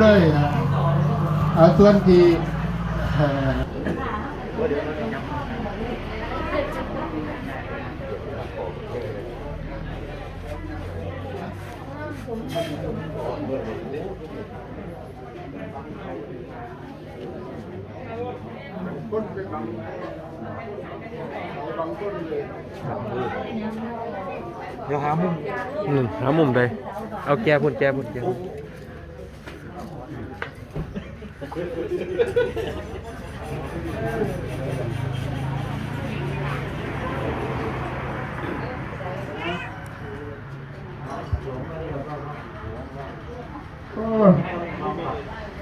เลยนะเอาส่วนที่เอ่อคนไปบังบังต้นเลยเดี๋ยวหามุมอืมหามุมใดเอาแก้พุ่นแก้พุ่นแก้พุ่น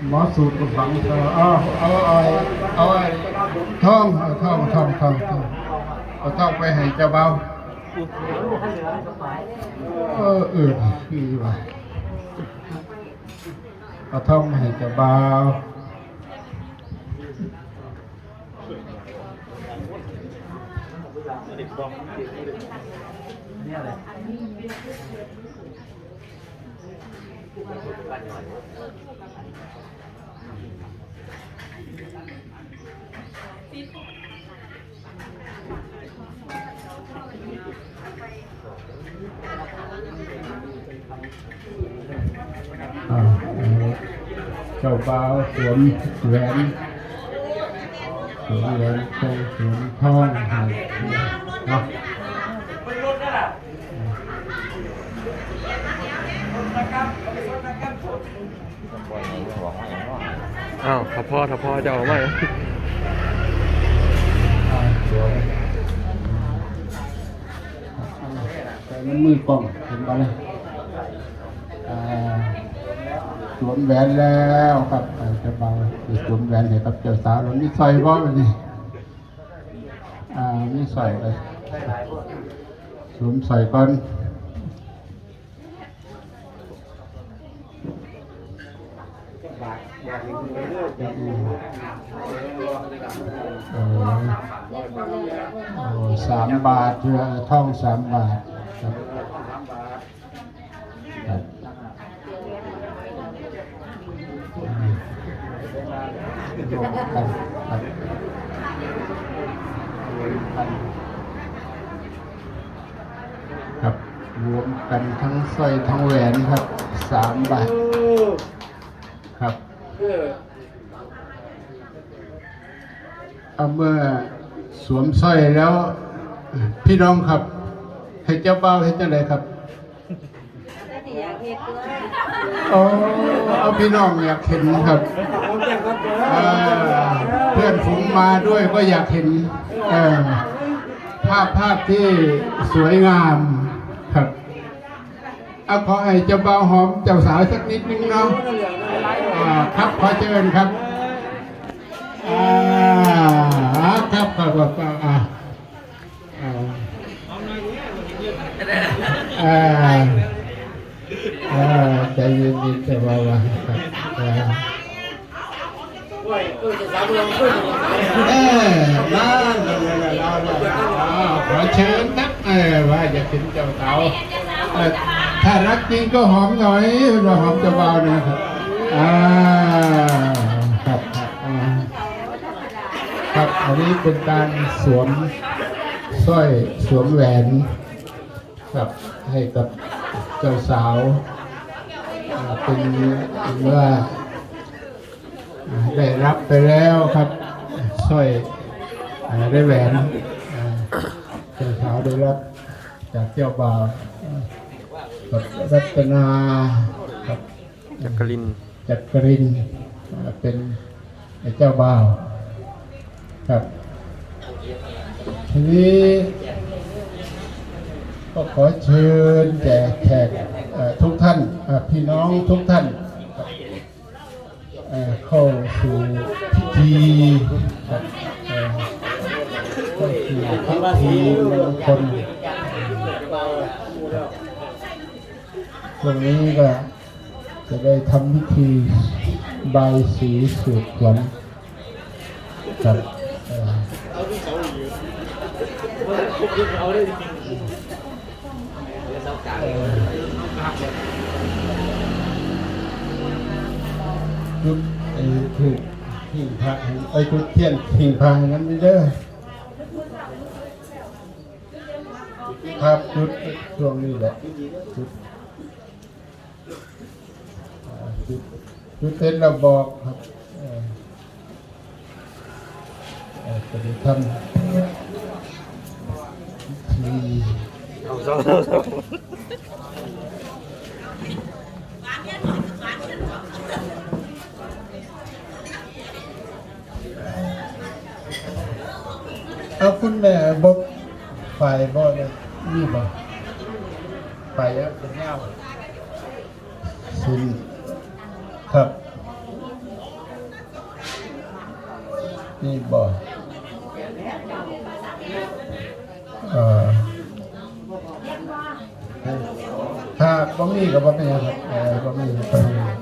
หมอสูตรกับฝังเธอเอาเอาเอาเอาไอ้ท่องเอาท่องท่องท่องท่องเอาท่องไปให้เจ้าเบาเออเออดีว่ะเอาท่องไปให้เจ้าเบา อ่าเอาเจ้าเบาสวมแหวน สวมแหวนทองสวมทองให้เนาะอ้าวถ้าพ่อถ้าพ่อจะเอาไหมอ่าสวยใส่น้ำมือกล้องเห็นปะเนี่ยอ่า สวมแหวนแล้วครับเจ้าเบาจะสวมแหวนให้กับเจ้าสาวแล้วมีสร้อยบ่แบบนี้อ่ามีสร้อยเลยสวมสร้อยก่อนสามบาทเท่องสามบาทครับอืมรวมกัน ครับรวมกันครับรวมกันทั้งสร้อยทั้งแหวนครับสามบาทครับเอาเมื่อสวมสร้อยแล้ว พี่น้องครับ ให้เจ้าเบ้าให้เจ้าไหนครับ โอ้เอาพี่น้องอยากเห็นครับอ่าเพื่อนฝูงมาด้วยก็อยากเห็นเอ่อภาพภาพที่สวยงามครับเอาขอให้เจ้าบ่าวหอมเจ้าสาวสักนิดนึงเนาะอ่าครับขอเชิญครับอ่าครับครับครับครับอ่าอ่าอ่าอ่า ใจเย็นๆแต่ว่าว่าเออนั่นนั่นนั่นนั่นอ่าขอเชิญครับเออว่าจะถึงเจ้าเอ่อถ้ารักจริงก็หอมหน่อยเราหอมเจ้าบ่านะครับอ่าครับครับอันนี้เป็นการสวมสร้อยสวมแหวนครับให้กับเจ้าสาว เป็นเมื่ออ่าได้รับไปแล้วครับสร้อยอ่าได้แหวนอ่าเจ้าสาวได้รับจากเจ้าบ่าวกับรัตนากับจักรินจักรินอ่าเป็นเจ้าบ่าวครับทีนี้ ก็ขอเชิญแก่แขกทุกท่านพี่น้องทุกท่านเข้าสู่พิธีพิธีมงคลตรงนี้ก็จะได้ทำพิธีบายสีสู่ขวัญครับเอ่อคจุ ดไอ้ถูกหิ่งพระไอ้จุดเทียนหิ่งพระนั้นนี่เด้อครับจุดช่วงนี้แหละจุดจุดจุดเต็นเราบอกครับเอ่อเอ่อจะได้ทำพิธี เอาเศร้าเศร้าเอาคุณแม่บอกฝ่ายบ่เนี่ยนี่บ่ฝ่ายอะเป็นเงาสุนครับ นี่บ่เอ่อถ้า บ่มีก็บ่เป็นหยังครับเออบ่มีก็บ่เป็นหยัง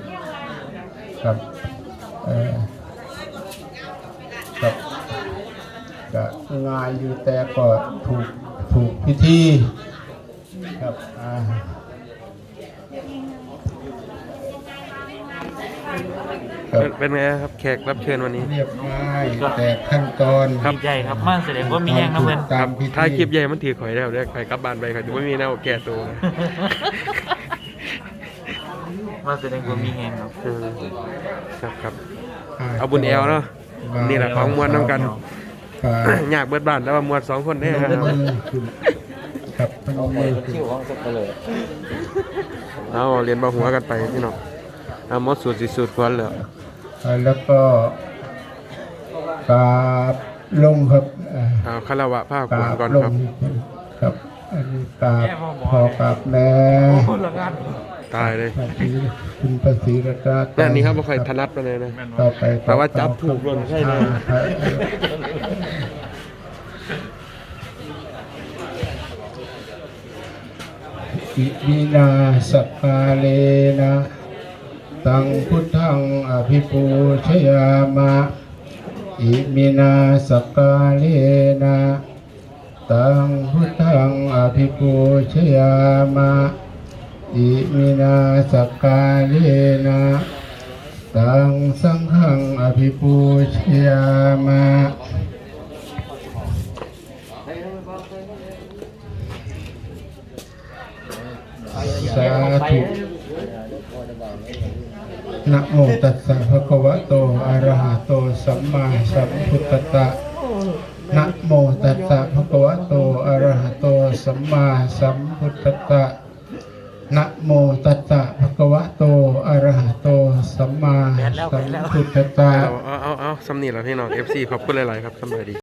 ครับเออครับก็ง่ายอยู่แต่ก็ถูกถูกพิธีครับอ่าครับเป็นไงครับแขกรับเชิญวันนี้ เรียบง่ายแต่ขั้นตอนครับใหญ่ครับมาแสดงว่ามีแห้งนะเพื่อน ตามพิธี ถ้าคลิปใหญ่มันถือข่อยแล้วเรียกไปกลับบ้านไปข่อยจะไม่มีแนวแก้ตัวนะ มาแสดงว่ามีแห้งครับเออครับครับเอาบุญแอลเนาะนี่แหละของมวลน้ำกันอ่าอยากเบิดบ้านแต่ว่ามวลสองคนแน่พคนรับมมือขึ้นครับพนมมือขึ้นคิวของสักเลยเอาเรียนบาหัวกันไปพี่น้องเอาหมดสูตรสิสูตรควรเลยอ่าแล้วก็กราบลงครับอ่าเอาคารวะผ้ากกวราบก่อนลครังบครับอันนี้กราบพอกราบแม่คนละงาน ตายเลยพระศรีคุณพระศรีรัตนตรัยแต่อันนี้ครับบ่ค่อยถนัดไปเลยนะต่อไปแต่ว่าจับถูกหล่นใช่ไหมอิมินาสกกาเลนะตังพุทธังอภิปูชยามะอิมินาสกกาเลนะตังพุทธังอภิปูชยามะ อิมินาสกกาเลนะตังสังฆังอภิปูชยามะสาธุนะโมตัสสะภะคะวะโต อะระหะโต สัมมาสัมพุทธัสสะนะโมตัสสะภะคะวะโต อะระหะโต สัมมาสัมพุทธัสสะ นะโมตัสสะภะคะวะโตอะระหะโตสัมมาสัมพุทธัสสะ เอาเอาเอาเอาสำนีแล้วพี่น้อง FC ขอบคุณหลาย ๆ ครับสำบายดี